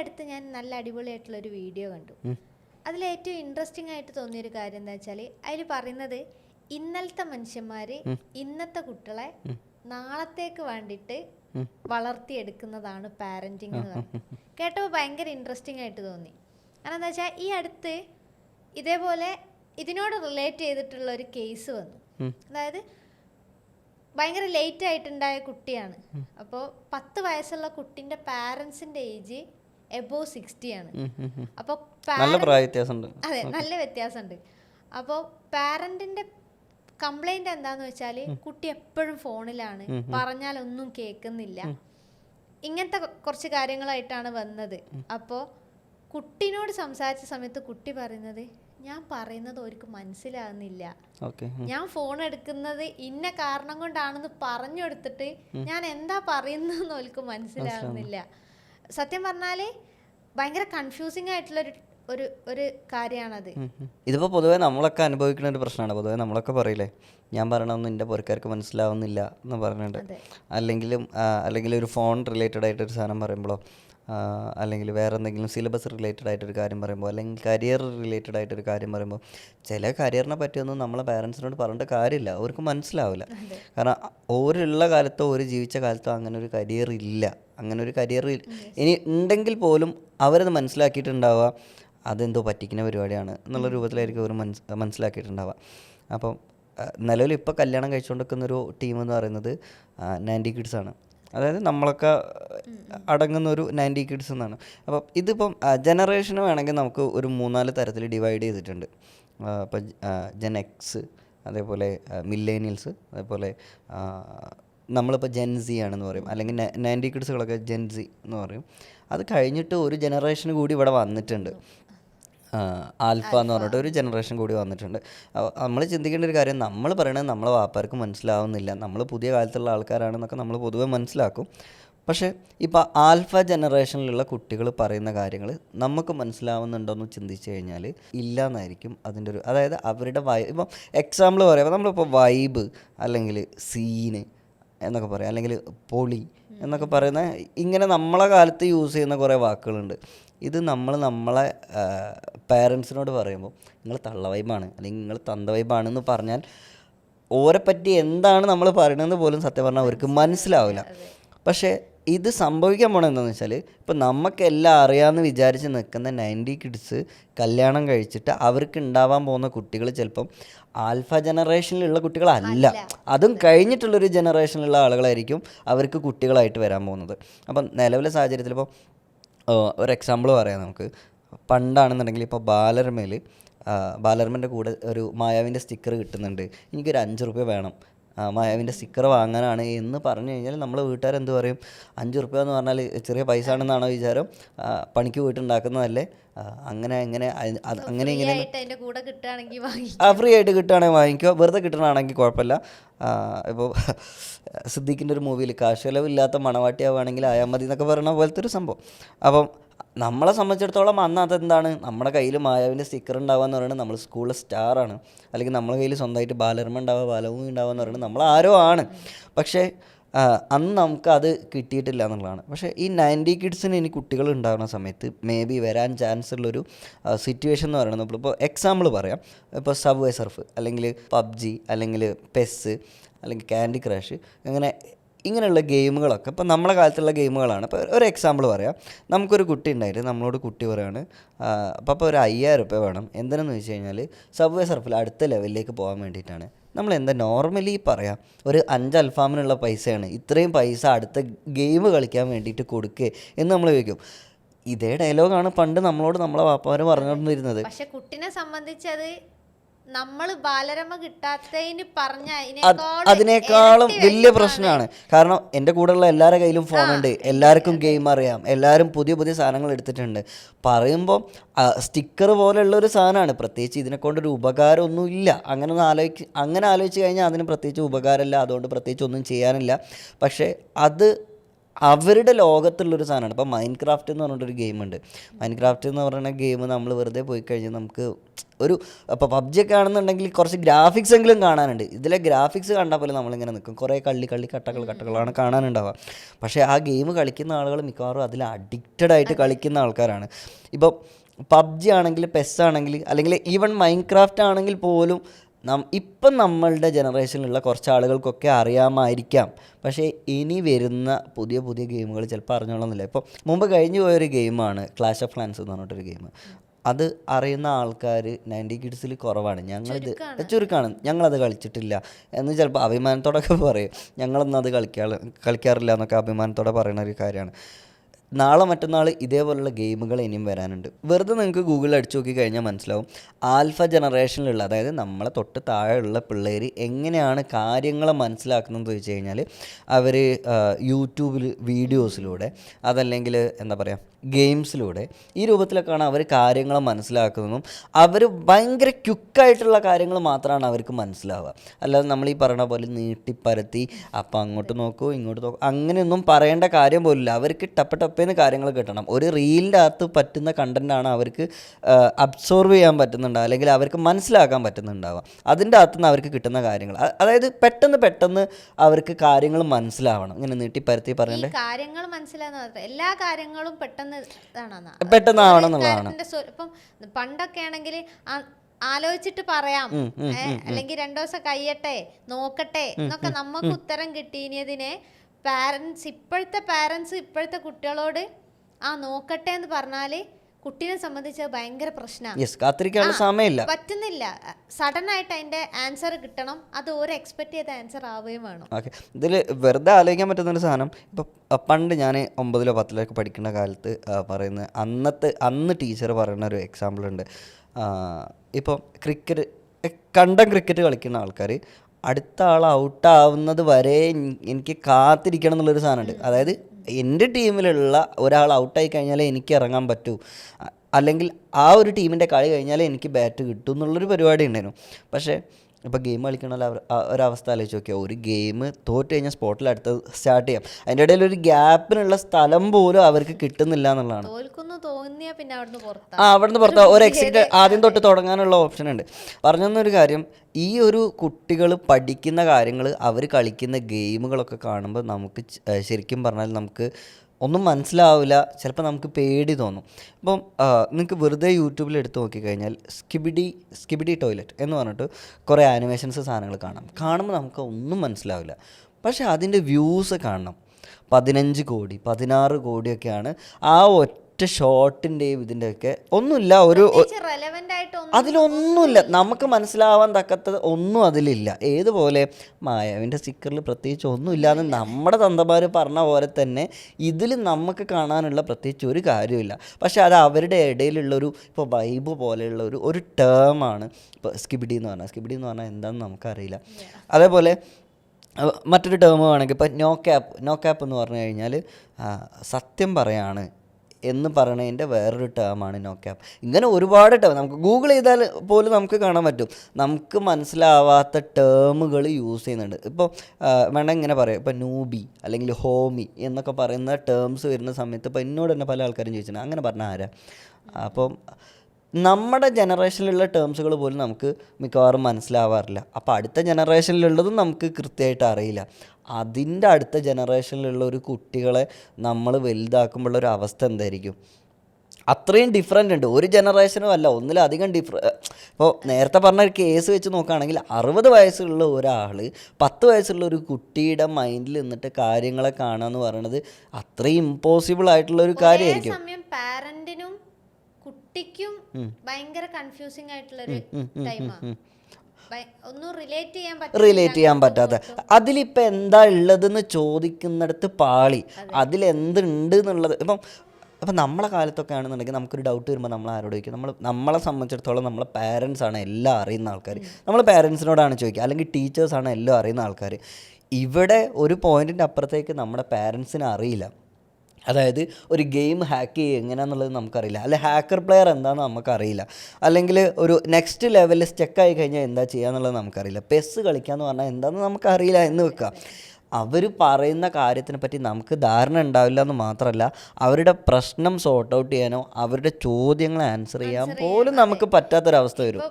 അടുത്ത് ഞാൻ നല്ല അടിപൊളിയായിട്ടുള്ള ഒരു വീഡിയോ കണ്ടു. അതിൽ ഏറ്റവും ഇൻട്രസ്റ്റിംഗ് ആയിട്ട് തോന്നിയൊരു കാര്യം എന്താ വെച്ചാൽ അതിൽ പറയുന്നത് ഇന്നലത്തെ മനുഷ്യന്മാര് ഇന്നത്തെ കുട്ടികളെ നാളത്തേക്ക് വേണ്ടിയിട്ട് വളർത്തിയെടുക്കുന്നതാണ് പാരന്റിങ് എന്ന് പറയുന്നത് കേട്ടപ്പോൾ ഭയങ്കര ഇൻട്രസ്റ്റിംഗ് ആയിട്ട് തോന്നി. കാരണം എന്താ വെച്ചാൽ ഈ അടുത്ത് ഇതേപോലെ ഇതിനോട് റിലേറ്റ് ചെയ്തിട്ടുള്ള ഒരു കേസ് വന്നു. അതായത് ഭയങ്കര ലേറ്റ് ആയിട്ടുണ്ടായ കുട്ടിയാണ്. അപ്പോൾ പത്ത് വയസ്സുള്ള കുട്ടിന്റെ പാരൻസിന്റെ ഏജ് എബോ സിക്സ്റ്റി ആണ്. അപ്പോൾ നല്ല വ്യത്യാസമുണ്ട്. അതെ നല്ല വ്യത്യാസമുണ്ട്. അപ്പോൾ പാരന്റിന്റെ കംപ്ലൈന്റ് എന്താന്ന് വെച്ചാൽ കുട്ടി എപ്പോഴും ഫോണിലാണ്. പറഞ്ഞാൽ ഒന്നും കേൾക്കുന്നില്ല. ഇങ്ങനത്തെ കുറച്ച് കാര്യങ്ങളായിട്ടാണ് വന്നത്. അപ്പോൾ കുട്ടിനോട് സംസാരിച്ച സമയത്ത് കുട്ടി പറയുന്നത് ഞാൻ പറയുന്നത് അവർക്ക് മനസ്സിലാകുന്നില്ല. ഞാൻ ഫോൺ എടുക്കുന്നത് ഇന്ന കാരണം കൊണ്ടാണെന്ന് പറഞ്ഞു കൊടുത്തിട്ട് ഞാൻ എന്താ പറയുന്നതെന്ന് അവർക്ക് മനസ്സിലാകുന്നില്ല. സത്യം പറഞ്ഞാൽ ഭയങ്കര കൺഫ്യൂസിംഗ് ആയിട്ടുള്ള ഒരു ഒരു കാര്യമാണത് ഇതിപ്പോൾ പൊതുവേ നമ്മളൊക്കെ അനുഭവിക്കുന്ന ഒരു പ്രശ്നമാണ്. പൊതുവേ നമ്മളൊക്കെ പറയില്ലേ? ഞാൻ പറയണമെന്ന് എന്റെ പുറക്കാർക്ക് മനസ്സിലാവുന്നില്ല എന്ന് പറഞ്ഞിട്ട്. അല്ലെങ്കിലും അല്ലെങ്കിൽ ഒരു ഫോൺ റിലേറ്റഡ് ആയിട്ടൊരു സാധനം പറയുമ്പോഴോ അല്ലെങ്കിൽ വേറെ എന്തെങ്കിലും സിലബസ് റിലേറ്റഡ് ആയിട്ടൊരു കാര്യം പറയുമ്പോൾ അല്ലെങ്കിൽ കരിയർ റിലേറ്റഡ് ആയിട്ടൊരു കാര്യം പറയുമ്പോൾ ചില കരിയറിനെ പറ്റിയൊന്നും നമ്മളെ പാരൻസിനോട് പറഞ്ഞിട്ട് കാര്യമില്ല. അവർക്ക് മനസ്സിലാവില്ല. കാരണം ഓരുള്ള കാലത്തോ ഒരു ജീവിച്ച കാലത്തോ അങ്ങനെ ഒരു കരിയർ ഇല്ല അങ്ങനെ ഒരു കരിയർ ഇനി ഉണ്ടെങ്കിൽ പോലും അവരത് മനസ്സിലാക്കിയിട്ടുണ്ടാവുക അതെന്തോ പറ്റിക്കുന്ന പരിപാടിയാണ് എന്നുള്ള രൂപത്തിലായിരിക്കും അവർ മനസ് മനസ്സിലാക്കിയിട്ടുണ്ടാവുക. അപ്പം നിലവിൽ ഇപ്പോൾ കല്യാണം കഴിച്ചുകൊണ്ടിരിക്കുന്ന ഒരു ടീം എന്ന് പറയുന്നത് നയന്റി കിഡ്സ് ആണ്. അതായത് നമ്മളൊക്കെ അടങ്ങുന്ന ഒരു നയന്റി കിഡ്സ് എന്നാണ്. അപ്പം ഇതിപ്പം ജനറേഷന് വേണമെങ്കിൽ നമുക്ക് ഒരു മൂന്നാൽ തരത്തിൽ ഡിവൈഡ് ചെയ്തിട്ടുണ്ട്. ഇപ്പം ജെൻ എക്സ് അതേപോലെ മില്ലേനിയൽസ് അതേപോലെ നമ്മളിപ്പോൾ ജെൻസി ആണെന്ന് പറയും. അല്ലെങ്കിൽ നയന്റി കിഡ്സുകളൊക്കെ ജെൻസി എന്ന് പറയും. അത് കഴിഞ്ഞിട്ട് ഒരു ജനറേഷൻ കൂടി ഇവിടെ വന്നിട്ടുണ്ട്. ആൽഫ എന്ന് പറഞ്ഞിട്ട് ഒരു ജനറേഷൻ കൂടി വന്നിട്ടുണ്ട്. നമ്മൾ ചിന്തിക്കേണ്ട ഒരു കാര്യം നമ്മൾ പറയണത് നമ്മളെ വാപ്പാർക്ക് മനസ്സിലാവുന്നില്ല. നമ്മൾ പുതിയ കാലത്തുള്ള ആൾക്കാരാണെന്നൊക്കെ നമ്മൾ പൊതുവെ മനസ്സിലാക്കും. പക്ഷേ ഇപ്പോൾ ആൽഫ ജനറേഷനിലുള്ള കുട്ടികൾ പറയുന്ന കാര്യങ്ങൾ നമുക്ക് മനസ്സിലാവുന്നുണ്ടോ എന്ന് ചിന്തിച്ചു കഴിഞ്ഞാൽ ഇല്ല എന്നായിരിക്കും അതിന്റെ ഒരു അതായത് അവരുടെ വൈ ഇപ്പം എക്സാമ്പിൾ പറയുമ്പോൾ നമ്മളിപ്പോൾ വൈബ് അല്ലെങ്കിൽ സീന് എന്നൊക്കെ പറയാം. അല്ലെങ്കിൽ പൊളി എന്നൊക്കെ പറയുന്ന ഇങ്ങനെ നമ്മളെ കാലത്ത് യൂസ് ചെയ്യുന്ന കുറേ വാക്കുകളുണ്ട്. ഇത് നമ്മൾ നമ്മളെ പാരൻസിനോട് പറയുമ്പോൾ നിങ്ങൾ തള്ള വൈബാണ് അല്ലെങ്കിൽ നിങ്ങൾ തന്ത വൈബാണെന്ന് പറഞ്ഞാൽ ഓരെപ്പറ്റി പറ്റി എന്താണ് നമ്മൾ പറയണതെന്ന് പോലും സത്യം പറഞ്ഞാൽ അവർക്ക് മനസ്സിലാവില്ല. പക്ഷേ ഇത് സംഭവിക്കാൻ പോണത് എന്താണെന്ന് വെച്ചാൽ ഇപ്പം നമുക്കെല്ലാം അറിയാമെന്ന് വിചാരിച്ച് നിൽക്കുന്ന നയന്റി കിഡ്സ് കല്യാണം കഴിച്ചിട്ട് അവർക്ക് ഉണ്ടാവാൻ പോകുന്ന കുട്ടികൾ ചിലപ്പം ആൽഫ ജനറേഷനിലുള്ള കുട്ടികളല്ല. അതും കഴിഞ്ഞിട്ടുള്ളൊരു ജനറേഷനിലുള്ള ആളുകളായിരിക്കും അവർക്ക് കുട്ടികളായിട്ട് വരാൻ പോകുന്നത്. അപ്പം നിലവിലെ സാഹചര്യത്തിൽ ഇപ്പോൾ ഒരു എക്സാമ്പിൾ പറയാം നമുക്ക്. പണ്ടാണെന്നുണ്ടെങ്കിൽ ഇപ്പോൾ ബാലരമയിൽ ബാലരമന്റെ കൂടെ ഒരു മായാവിന്റെ സ്റ്റിക്കർ കിട്ടുന്നുണ്ട്. എനിക്കൊരു അഞ്ച് റുപ്യ വേണം. മായാവിന്റെ സ്റ്റിക്കർ വാങ്ങാനാണ്. എന്ന് പറഞ്ഞു കഴിഞ്ഞാൽ നമ്മൾ വീട്ടുകാരെന്ത് പറയും? അഞ്ച് റുപ്യ എന്ന് പറഞ്ഞാൽ ചെറിയ പൈസ ആണെന്നാണോ വിചാരം? പണിക്ക് പോയിട്ടുണ്ടാക്കുന്നതല്ലേ? അങ്ങനെ അങ്ങനെ അങ്ങനെ ഇങ്ങനെ. ആ ഫ്രീ ആയിട്ട് കിട്ടുകയാണെങ്കിൽ വാങ്ങിക്കുക വെറുതെ കിട്ടണമാണെങ്കിൽ കുഴപ്പമില്ല. ഇപ്പോൾ സിദ്ദീഖിന്റെ ഒരു മൂവിയിൽ കാശ് ചെലവില്ലാത്ത മണവാട്ടിയാവുകയാണെങ്കിൽ ആയാൽ മതി എന്നൊക്കെ പറയുന്ന പോലത്തെ ഒരു സംഭവം. അപ്പം നമ്മളെ സംബന്ധിച്ചിടത്തോളം അന്ന് അതെന്താണ്? നമ്മുടെ കയ്യിൽ മായാവിന്റെ സ്റ്റിക്കർ ഉണ്ടാവുക എന്ന് പറയുന്നത് നമ്മൾ സ്കൂളിലെ സ്റ്റാറാണ് അല്ലെങ്കിൽ നമ്മുടെ കയ്യിൽ സ്വന്തമായിട്ട് ബാലരമ ഉണ്ടാവുക ബാലഭൂമി ഉണ്ടാവുക എന്ന് പറയുന്നത് നമ്മൾ ആരോ ആണ്. പക്ഷേ അന്ന് നമുക്ക് അത് കിട്ടിയിട്ടില്ല എന്നുള്ളതാണ്. പക്ഷേ ഈ നയന്റി കിഡ്സിന് ഇനി കുട്ടികൾ ഉണ്ടാകുന്ന സമയത്ത് മേ ബി വരാൻ ചാൻസ് ഉള്ളൊരു സിറ്റുവേഷൻ എന്ന് പറയുന്നത് ഇപ്പോൾ എക്സാമ്പിൾ പറയാം. ഇപ്പോൾ സബ്വേ സർഫ് അല്ലെങ്കിൽ പബ്ജി അല്ലെങ്കിൽ പെസ് അല്ലെങ്കിൽ ക്യാൻഡി ക്രാഷ് അങ്ങനെ ഇങ്ങനെയുള്ള ഗെയിമുകളൊക്കെ ഇപ്പോൾ നമ്മളെ കാലത്തുള്ള ഗെയിമുകളാണ്. ഇപ്പോൾ ഒരു എക്സാമ്പിൾ പറയാം. നമുക്കൊരു കുട്ടി ഉണ്ടായിട്ട് നമ്മളോട് കുട്ടി പറയാണ് അപ്പോൾ അപ്പോൾ ഒരു അയ്യായിരം രൂപ വേണം. എന്തിനെന്ന് വെച്ച് കഴിഞ്ഞാൽ സബ്വേ സർഫിൽ അടുത്ത ലെവലിലേക്ക് പോകാൻ വേണ്ടിയിട്ടാണ്. നമ്മൾ എന്താ നോർമലി പറയാം ഒരു അഞ്ച് അൽഫാമിനുള്ള പൈസയാണ്. ഇത്രയും പൈസ അടുത്ത ഗെയിം കളിക്കാൻ വേണ്ടിയിട്ട് കൊടുക്കുക എന്ന് നമ്മൾ ചോദിക്കും. ഇതേ ഡയലോഗാണ് പണ്ട് നമ്മളോട് നമ്മളെ വാപ്പാര് പറഞ്ഞുകൊണ്ടിരുന്നത്. പക്ഷെ കുട്ടിനെ സംബന്ധിച്ചത് നമ്മൾ ബാലരമ കിട്ടാത്തതിന് പറഞ്ഞ അത് അതിനേക്കാളും വലിയ പ്രശ്നമാണ്. കാരണം എന്റെ കൂടെയുള്ള എല്ലാവരുടെ കയ്യിലും ഫോണുണ്ട് എല്ലാവർക്കും ഗെയിം അറിയാം. എല്ലാവരും പുതിയ പുതിയ സാധനങ്ങൾ എടുത്തിട്ടുണ്ട്. പറയുമ്പോൾ സ്റ്റിക്കർ പോലെയുള്ള ഒരു സാധനമാണ്. പ്രത്യേകിച്ച് ഇതിനെ കൊണ്ടൊരു ഉപകാരമൊന്നും ഇല്ല. അങ്ങനെ ഒന്ന് ആലോചിച്ച് അങ്ങനെ ആലോചിച്ച് കഴിഞ്ഞാൽ അതിന് പ്രത്യേകിച്ച് ഉപകാരമില്ല. അതുകൊണ്ട് പ്രത്യേകിച്ച് ഒന്നും ചെയ്യാനില്ല. പക്ഷേ അത് അവരുടെ ലോകത്തുള്ളൊരു സാധനമാണ്. ഇപ്പോൾ മൈൻഡ് ക്രാഫ്റ്റ് എന്ന് പറഞ്ഞിട്ടൊരു ഗെയിമുണ്ട് മൈൻഡ് ക്രാഫ്റ്റ് എന്ന് പറയുന്ന ഗെയിം നമ്മൾ വെറുതെ പോയി കഴിഞ്ഞാൽ നമുക്ക് ഒരു ഇപ്പോൾ പബ്ജി ഒക്കെ ആണെന്നുണ്ടെങ്കിൽ കുറച്ച് ഗ്രാഫിക്സ് എങ്കിലും കാണാനുണ്ട്. ഇതിലെ ഗ്രാഫിക്സ് കണ്ടാൽ പോലെ നമ്മളിങ്ങനെ നിൽക്കും കുറേ കള്ളി കള്ളി കട്ടകൾ കട്ടകളാണ് കാണാനുണ്ടാവുക. പക്ഷേ ആ ഗെയിം കളിക്കുന്ന ആളുകൾ മിക്കവാറും അതിൽ അഡിക്റ്റഡ് ആയിട്ട് കളിക്കുന്ന ആൾക്കാരാണ്. ഇപ്പോൾ പബ്ജി ആണെങ്കിൽ പെസ് ആണെങ്കിൽ അല്ലെങ്കിൽ ഈവൻ മൈൻഡ് ക്രാഫ്റ്റ് ആണെങ്കിൽ പോലും നം ഇപ്പം നമ്മളുടെ ജനറേഷനിലുള്ള കുറച്ച് ആളുകൾക്കൊക്കെ അറിയാമായിരിക്കാം. പക്ഷേ ഇനി വരുന്ന പുതിയ പുതിയ ഗെയിമുകൾ ചിലപ്പോൾ അറിഞ്ഞോളന്നില്ല. ഇപ്പോൾ മുമ്പ് കഴിഞ്ഞു പോയൊരു ഗെയിമാണ് ക്ലാഷ് ഓഫ് ക്ലാൻസ് എന്ന് പറഞ്ഞിട്ടൊരു ഗെയിം അത് അറിയുന്ന ആൾക്കാർ നയന്റി കിഡ്സിൽ കുറവാണ്. ഞങ്ങളിത് ചുരുക്കമാണ് ഞങ്ങളത് കളിച്ചിട്ടില്ല. എന്ന് ചിലപ്പോൾ അഭിമാനത്തോടൊക്കെ പറയും. ഞങ്ങളൊന്നും അത് കളിക്കാ കളിക്കാറില്ല എന്നൊക്കെ അഭിമാനത്തോടെ പറയുന്ന ഒരു കാര്യമാണ്. നാളെ മറ്റന്നാൾ ഇതേപോലുള്ള ഗെയിമുകൾ ഇനിയും വരാനുണ്ട്. വെറുതെ നിങ്ങൾക്ക് ഗൂഗിളിൽ അടിച്ചു നോക്കി കഴിഞ്ഞാൽ മനസ്സിലാവും. ആൽഫ ജനറേഷനിലുള്ള അതായത് നമ്മളെ തൊട്ട് താഴെയുള്ള പിള്ളേർ എങ്ങനെയാണ് കാര്യങ്ങൾ മനസ്സിലാക്കുന്നതെന്ന് ചോദിച്ചു കഴിഞ്ഞാൽ അവർ യൂട്യൂബിൽ വീഡിയോസിലൂടെ അതല്ലെങ്കിൽ എന്താ പറയുക ഗെയിംസിലൂടെ ഈ രൂപത്തിലൊക്കെയാണ് അവർ കാര്യങ്ങൾ മനസ്സിലാക്കുന്നതും. അവർ ഭയങ്കര ക്യുക്കായിട്ടുള്ള കാര്യങ്ങൾ മാത്രമാണ് അവർക്ക് മനസ്സിലാവുക. അല്ലാതെ നമ്മൾ ഈ പറയണ പോലെ നീട്ടിപ്പരത്തി അപ്പം അങ്ങോട്ട് നോക്കൂ ഇങ്ങോട്ട് നോക്കൂ അങ്ങനെയൊന്നും പറയേണ്ട കാര്യം പോലില്ല അവർക്ക് ടപ്പ ടപ്പേന്ന് കാര്യങ്ങൾ കിട്ടണം. ഒരു റീലിന്റെ അകത്ത് പറ്റുന്ന കണ്ടന്റാണ് അവർക്ക് അബ്സോർവ് ചെയ്യാൻ പറ്റുന്നുണ്ടാവുക. അല്ലെങ്കിൽ അവർക്ക് മനസ്സിലാക്കാൻ പറ്റുന്നുണ്ടാവുക. അതിന്റെ അകത്തു നിന്ന് അവർക്ക് കിട്ടുന്ന കാര്യങ്ങൾ അതായത് പെട്ടെന്ന് പെട്ടെന്ന് അവർക്ക് കാര്യങ്ങൾ മനസ്സിലാവണം. ഇങ്ങനെ നീട്ടി പരത്തി പറയണ്ടേ? കാര്യങ്ങൾ മനസ്സിലാകുന്ന മാത്രം. എല്ലാ കാര്യങ്ങളും പെട്ടെന്ന് പെട്ടെന്ന് പെട്ടെന്നാവണം എന്നുള്ളതാണ് ഇപ്പം പണ്ടൊക്കെ ആണെങ്കിൽ ആലോചിച്ചിട്ട് പറയാം. അല്ലെങ്കിൽ രണ്ടു ദിവസം കഴിയട്ടെ നോക്കട്ടെ എന്നൊക്കെ നമുക്ക് ഉത്തരം കിട്ടിയതിനെ പാരൻസ് ഇപ്പോഴത്തെ പാരൻസ് ഇപ്പോഴത്തെ കുട്ടികളോട് ആ നോക്കട്ടെ എന്ന് പറഞ്ഞാൽ കുട്ടീനെ സംബന്ധിച്ച് ഭയങ്കര പ്രശ്നമാണ് സമയമില്ല. പറ്റുന്നില്ല. സഡൻ ആയിട്ട് അതിന്റെ ആൻസർ കിട്ടണം. അത് ഒരു എക്സ്പെക്ട് ചെയ്ത ആൻസർ ആവുകയും വേണം. ഓക്കെ ഇതിൽ വെറുതെ ആലോചിക്കാൻ പറ്റുന്ന ഒരു സാധനം. ഇപ്പൊ പണ്ട് ഞാൻ ഒമ്പതിലോ പത്തിലോ ഒക്കെ പഠിക്കുന്ന കാലത്ത് പറയുന്ന അന്നത്തെ അന്ന് ടീച്ചർ പറയുന്ന ഒരു എക്സാമ്പിൾ ഉണ്ട്. ഇപ്പം ക്രിക്കറ്റ് കണ്ടം ക്രിക്കറ്റ് കളിക്കുന്ന ആൾക്കാർ അടുത്ത ആൾ ഔട്ടാവുന്നത് വരെ എനിക്ക് കാത്തിരിക്കണം എന്നുള്ളൊരു സാധനമുണ്ട്. അതായത് എന്റെ ടീമിലുള്ള ഒരാൾ ഔട്ടായി കഴിഞ്ഞാലേ എനിക്ക് ഇറങ്ങാൻ പറ്റൂ. അല്ലെങ്കിൽ ആ ഒരു ടീമിന്റെ കളി കഴിഞ്ഞാലേ എനിക്ക് ബാറ്റ് കിട്ടും എന്നുള്ളൊരു പരിപാടി ഉണ്ടായിരുന്നു. പക്ഷേ ഇപ്പോൾ ഗെയിം കളിക്കണ ഒരവസ്ഥ ആലോചിച്ച് നോക്കിയാൽ ഒരു ഗെയിം തോറ്റ് കഴിഞ്ഞാൽ സ്പോട്ടിൽ അടുത്ത് സ്റ്റാർട്ട് ചെയ്യാം. അതിന്റെ ഇടയിൽ ഒരു ഗ്യാപ്പിനുള്ള സ്ഥലം പോലും അവർക്ക് കിട്ടുന്നില്ല എന്നുള്ളതാണ്. ആ അവിടുന്ന് പുറത്ത്. ഒരു എക്സിറ്റ് ആദ്യം തൊട്ട് തുടങ്ങാനുള്ള ഓപ്ഷൻ ഉണ്ട്. പറഞ്ഞൊരു കാര്യം ഈ ഒരു കുട്ടികൾ പഠിക്കുന്ന കാര്യങ്ങൾ അവർ കളിക്കുന്ന ഗെയിമുകളൊക്കെ കാണുമ്പോൾ നമുക്ക് ശരിക്കും പറഞ്ഞാൽ നമുക്ക് ഒന്നും മനസ്സിലാവില്ല ചിലപ്പോൾ നമുക്ക് പേടി തോന്നും. ഇപ്പം നിങ്ങൾക്ക് വെറുതെ യൂട്യൂബിൽ എടുത്ത് നോക്കിക്കഴിഞ്ഞാൽ സ്കിബിഡി സ്കിബിഡി ടോയ്ലറ്റ് എന്ന് പറഞ്ഞിട്ട് കുറേ ആനിമേഷൻസ് സാധനങ്ങൾ കാണാം. കാണുമ്പോൾ നമുക്ക് ഒന്നും മനസ്സിലാവില്ല. പക്ഷേ അതിന്റെ വ്യൂസ് കാണണം. പതിനഞ്ച് കോടി പതിനാറ് കോടിയൊക്കെയാണ് ആ ഒറ്റ ഷോട്ടിന്റെയും ഇതിന്റെയൊക്കെ ഒന്നുമില്ല ഒരു അതിലൊന്നുമില്ല. നമുക്ക് മനസ്സിലാവാൻ തക്കത്തത് ഒന്നും അതിലില്ല. ഏതുപോലെ മായാവിന്റെ സ്റ്റിക്കറിൽ പ്രത്യേകിച്ച് ഒന്നുമില്ലാന്ന് നമ്മുടെ തന്തമാർ പറഞ്ഞ പോലെ തന്നെ ഇതിൽ നമുക്ക് കാണാനുള്ള പ്രത്യേകിച്ച് ഒരു കാര്യമില്ല പക്ഷേ അത് അവരുടെ ഇടയിലുള്ളൊരു ഇപ്പോൾ വൈബ് പോലെയുള്ള ഒരു ഒരു ടേമാണ് ഇപ്പോൾ സ്കിബിഡി എന്ന് പറഞ്ഞാൽ സ്കിബിഡി എന്ന് പറഞ്ഞാൽ എന്താണെന്ന് നമുക്കറിയില്ല. അതേപോലെ മറ്റൊരു ടേം വേണമെങ്കിൽ ഇപ്പോൾ നോ ക്യാപ്പ് നോ ക്യാപ്പ് എന്ന് പറഞ്ഞു കഴിഞ്ഞാൽ സത്യം പറയാണ്. എന്ന് പറയണതിന്റെ വേറൊരു ടേമാണ് നോ ഇങ്ങനെ ഒരുപാട് ടേം നമുക്ക് ഗൂഗിൾ ചെയ്താൽ പോലും നമുക്ക് കാണാൻ പറ്റും. നമുക്ക് മനസ്സിലാവാത്ത ടേമുകൾ യൂസ് ചെയ്യുന്നുണ്ട്. ഇപ്പോൾ വേണം ഇങ്ങനെ പറയാം. ഇപ്പോൾ നൂബി അല്ലെങ്കിൽ ഹോമി എന്നൊക്കെ പറയുന്ന ടേംസ് വരുന്ന സമയത്ത് ഇപ്പോൾ എന്നോട് തന്നെ പല ആൾക്കാരും ചോദിച്ചിട്ടുണ്ട്. അങ്ങനെ പറഞ്ഞാൽ ആരാ? അപ്പം നമ്മുടെ ജനറേഷനിലുള്ള ടേംസുകൾ പോലും നമുക്ക് മിക്കവാറും മനസ്സിലാവാറില്ല. അപ്പോൾ അടുത്ത ജനറേഷനിലുള്ളതും നമുക്ക് കൃത്യമായിട്ട് അറിയില്ല. അതിന്റെ അടുത്ത ജനറേഷനിലുള്ള ഒരു കുട്ടികളെ നമ്മൾ വലുതാക്കുമ്പോഴുള്ള ഒരു അവസ്ഥ എന്തായിരിക്കും? അത്രയും ഡിഫറെന്റ് ഉണ്ട്. ഒരു ജനറേഷനും അല്ല ഒന്നിലധികം ഡിഫറ ഇപ്പോൾ നേരത്തെ പറഞ്ഞ ഒരു കേസ് വെച്ച് നോക്കുകയാണെങ്കിൽ അറുപത് വയസ്സുള്ള ഒരാൾ പത്ത് വയസ്സുള്ള ഒരു കുട്ടിയുടെ മൈൻഡിൽ നിന്നിട്ട് കാര്യങ്ങളെ കാണുക എന്ന് പറയുന്നത് അത്രയും ഇമ്പോസിബിൾ ആയിട്ടുള്ള ഒരു കാര്യമായിരിക്കും. കുട്ടിക്കും ഭയങ്കര കൺഫ്യൂസിംഗ് ആയിട്ടുള്ള ഒരു ടൈമാണ് റിലേറ്റ് ചെയ്യാൻ പറ്റാത്ത അതിലിപ്പോൾ എന്താ ഉള്ളതെന്ന് ചോദിക്കുന്നിടത്ത് പാളി. അതിലെന്തുണ്ട് എന്നുള്ളത്. ഇപ്പം ഇപ്പം നമ്മളെ കാലത്തൊക്കെ ആണെന്നുണ്ടെങ്കിൽ നമുക്കൊരു ഡൗട്ട് വരുമ്പോൾ നമ്മൾ ആരോട് ചോദിക്കും? നമ്മൾ നമ്മളെ സംബന്ധിച്ചിടത്തോളം നമ്മളെ പാരൻസ് ആണ് എല്ലാം അറിയുന്ന ആൾക്കാർ നമ്മൾ പാരൻസിനോടാണ് ചോദിക്കുക. അല്ലെങ്കിൽ ടീച്ചേഴ്സാണ് എല്ലാം അറിയുന്ന ആൾക്കാർ ഇവിടെ ഒരു പോയിന്റിന്റെ അപ്പുറത്തേക്ക് നമ്മുടെ പാരൻസിനെ അറിയില്ല. അതായത് ഒരു ഗെയിം ഹാക്ക് ചെയ്യുക എങ്ങനെയാണെന്നുള്ളത് നമുക്കറിയില്ല. അല്ലെ ഹാക്കർ പ്ലെയർ എന്താണെന്ന് നമുക്കറിയില്ല. അല്ലെങ്കിൽ ഒരു നെക്സ്റ്റ് ലെവലിൽ സ്റ്റെക്കായി കഴിഞ്ഞാൽ എന്താ ചെയ്യുക എന്നുള്ളത് നമുക്കറിയില്ല. പെസ് കളിക്കുക എന്ന് പറഞ്ഞാൽ എന്താണെന്ന് നമുക്കറിയില്ല എന്ന് വെക്കുക. അവർ പറയുന്ന കാര്യത്തിനെ പറ്റി നമുക്ക് ധാരണ ഉണ്ടാവില്ല എന്ന് മാത്രമല്ല അവരുടെ പ്രശ്നം സോർട്ട് ഔട്ട് ചെയ്യാനോ അവരുടെ ചോദ്യങ്ങൾ ആൻസർ ചെയ്യാൻ പോലും നമുക്ക് പറ്റാത്തൊരവസ്ഥ വരും.